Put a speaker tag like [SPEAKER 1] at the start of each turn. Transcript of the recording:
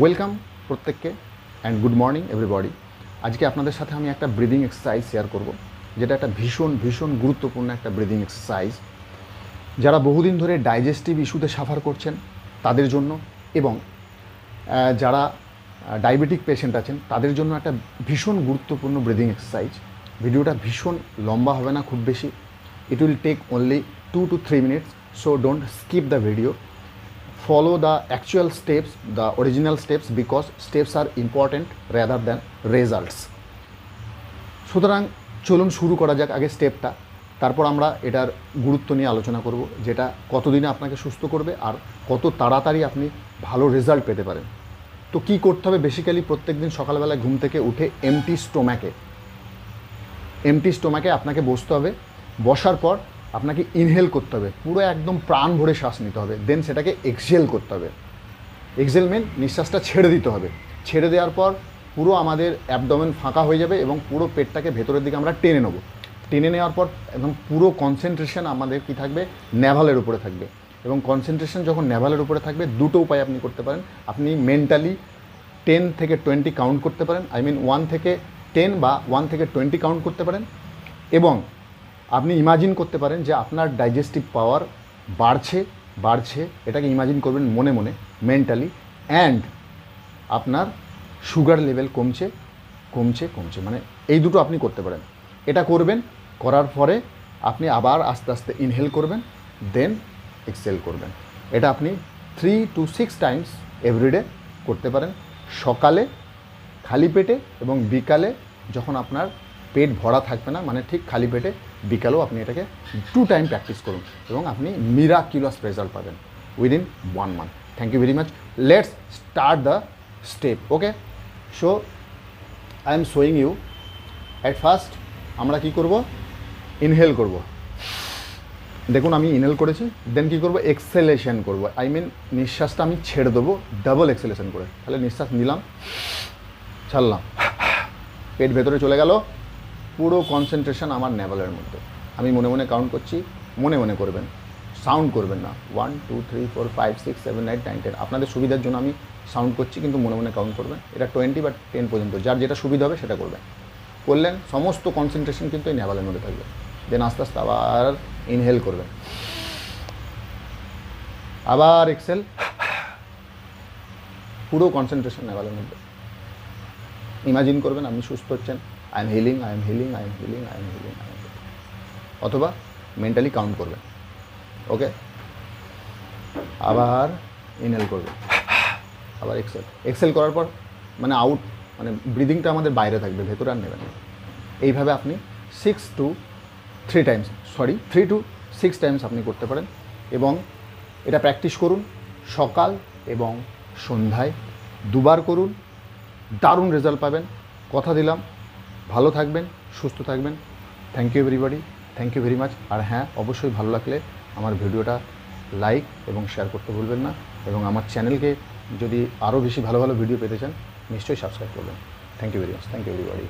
[SPEAKER 1] Welcome প্রত্যেককে and good morning everybody আজকে আপনাদের সাথে আমি একটা ব্রিদিং এক্সারসাইজ শেয়ার করব, যেটা একটা ভীষণ ভীষণ গুরুত্বপূর্ণ একটা ব্রিদিং এক্সারসাইজ যারা বহুদিন ধরে ডাইজেস্টিভ ইস্যুতে সাফার করছেন, তাদের জন্য এবং যারা ডায়াবেটিক পেশেন্ট আছেন, তাদের জন্য একটা ভীষণ গুরুত্বপূর্ণ ব্রিদিং এক্সারসাইজ ভিডিওটা ভীষণ লম্বা হবে না, খুব বেশি। It will take only two to three minutes so don't skip the video follow the actual steps, the original steps, because steps are important rather than results. সুতরাং চলুন শুরু করা যাক আগে স্টেপটা তারপর আমরা এটার গুরুত্ব নিয়ে আলোচনা করব, যেটা কতদিনে আপনাকে সুস্থ করবে আর কত তাড়াতাড়ি আপনি ভালো রেজাল্ট পেতে পারেন। তো কি করতে হবে? বেসিক্যালি প্রত্যেক দিন ঘুম থেকে উঠে এমটি স্টোম্যাকে এমটি স্টোমাকে আপনাকে বসতে হবে। বসার পর আপনাকে ইনহেল করতে হবে। পুরো একদম প্রাণ ভরে শ্বাস নিতে হবে। দেন সেটাকে এক্সেল করতে হবে। এক্সেল মেন নিঃশ্বাসটা ছেড়ে দিতে হবে। ছেড়ে দেওয়ার পর পুরো আমাদের অ্যাবডোমেন ফাঁকা হয়ে যাবে এবং পুরো পেটটাকে ভেতরের দিকে আমরা টেনে নেব। টেনে নেওয়ার পর একদম পুরো কনসেন্ট্রেশন আমাদের কি থাকবে? নেভালের উপরে থাকবে। এবং কনসেন্ট্রেশন যখন নেভালের উপরে থাকবে, দুটো উপায় আপনি করতে পারেন। আপনি মেন্টালি টেন থেকে টোয়েন্টি কাউন্ট করতে পারেন। আই মিন ওয়ান থেকে টেন বা ওয়ান থেকে টোয়েন্টি কাউন্ট করতে পারেন। এবং আপনি ইমাজিন করতে পারেন যে আপনার ডাইজেস্টিভ পাওয়ার বাড়ছে বাড়ছে। এটাকে ইমাজিন করবেন মনে মনে মেন্টালি অ্যান্ড আপনার সুগার লেভেল কমছে কমছে কমছে। মানে এই দুটো আপনি করতে পারেন। এটা করবেন, করার পরে আপনি আবার আস্তে আস্তে ইনহেল করবেন দেন এক্সেল করবেন। এটা আপনি three to six times every day করতে পারেন। সকালে খালি পেটে এবং বিকালে যখন আপনার পেট ভরা থাকবে না মানে ঠিক খালি পেটে বিকালেও আপনি এটাকে টু টাইম প্র্যাকটিস করুন এবং আপনি মিরাকিউলাস রেজাল্ট পাবেন within one month thank you very much let's start the step okay so I am showing you at first আমরা কি করব? ইনহেল করব। দেখুন, আমি ইনহেল করেছি দেন কি করব? এক্সেলেশন করব। আই মিন নিঃশ্বাসটা আমি ছেড়ে দেবো ডাবল এক্সেলেশন করে। তাহলে নিঃশ্বাস নিলাম, ছাড়লাম। পেট ভেতরে চলে গেল। পুরো কনসেন্ট্রেশন আমার নেভেলের মধ্যে। আমি মনে মনে কাউন্ট করছি, মনে মনে করবেন সাউন্ড করবেন না। One two three four five six seven eight nine ten আপনাদের সুবিধার জন্য আমি সাউন্ড করছি, কিন্তু মনে মনে কাউন্ট করবেন। এটা টোয়েন্টি বা টেন পর্যন্ত। যার যেটা সুবিধা হবে সেটা করবেন। করলেন, সমস্ত কনসেন্ট্রেশন কিন্তু এই নেভালের মধ্যে থাকবে। দেন আস্তে আস্তে আবার ইনহেল করবেন। আবার এক্সেল পুরো কনসেন্ট্রেশন নেভালের মধ্যে। ইমাজিন করবেন, আপনি সুস্থ হচ্ছেন। I am healing I am healing I am healing I am healing I am healing অথবা মেন্টালি কাউন্ট করবেন ওকে আবার ইনহেল করবেন আবার এক্সেল এক্সেল করার পর মানে আউট মানে ব্রিদিংটা আমাদের বাইরে থাকবে, ভেতরে আর নেবেন এইভাবে আপনি six to three times sorry three to six times আপনি করতে পারেন এবং এটা প্র্যাকটিস করুন সকাল এবং সন্ধ্যায়। দুবার করুন, দারুণ রেজাল্ট পাবেন। কথা দিলাম ভালো থাকবেন, সুস্থ থাকবেন। Thank you everybody thank you very much আর হ্যাঁ অবশ্যই ভালো লাগলে আমার ভিডিওটা লাইক এবং শেয়ার করতে ভুলবেন না এবং আমার চ্যানেলকে যদি আরও বেশি ভালো ভালো ভিডিও পেতে চান, নিশ্চয়ই সাবস্ক্রাইব করবেন। Thank you very much thank you everybody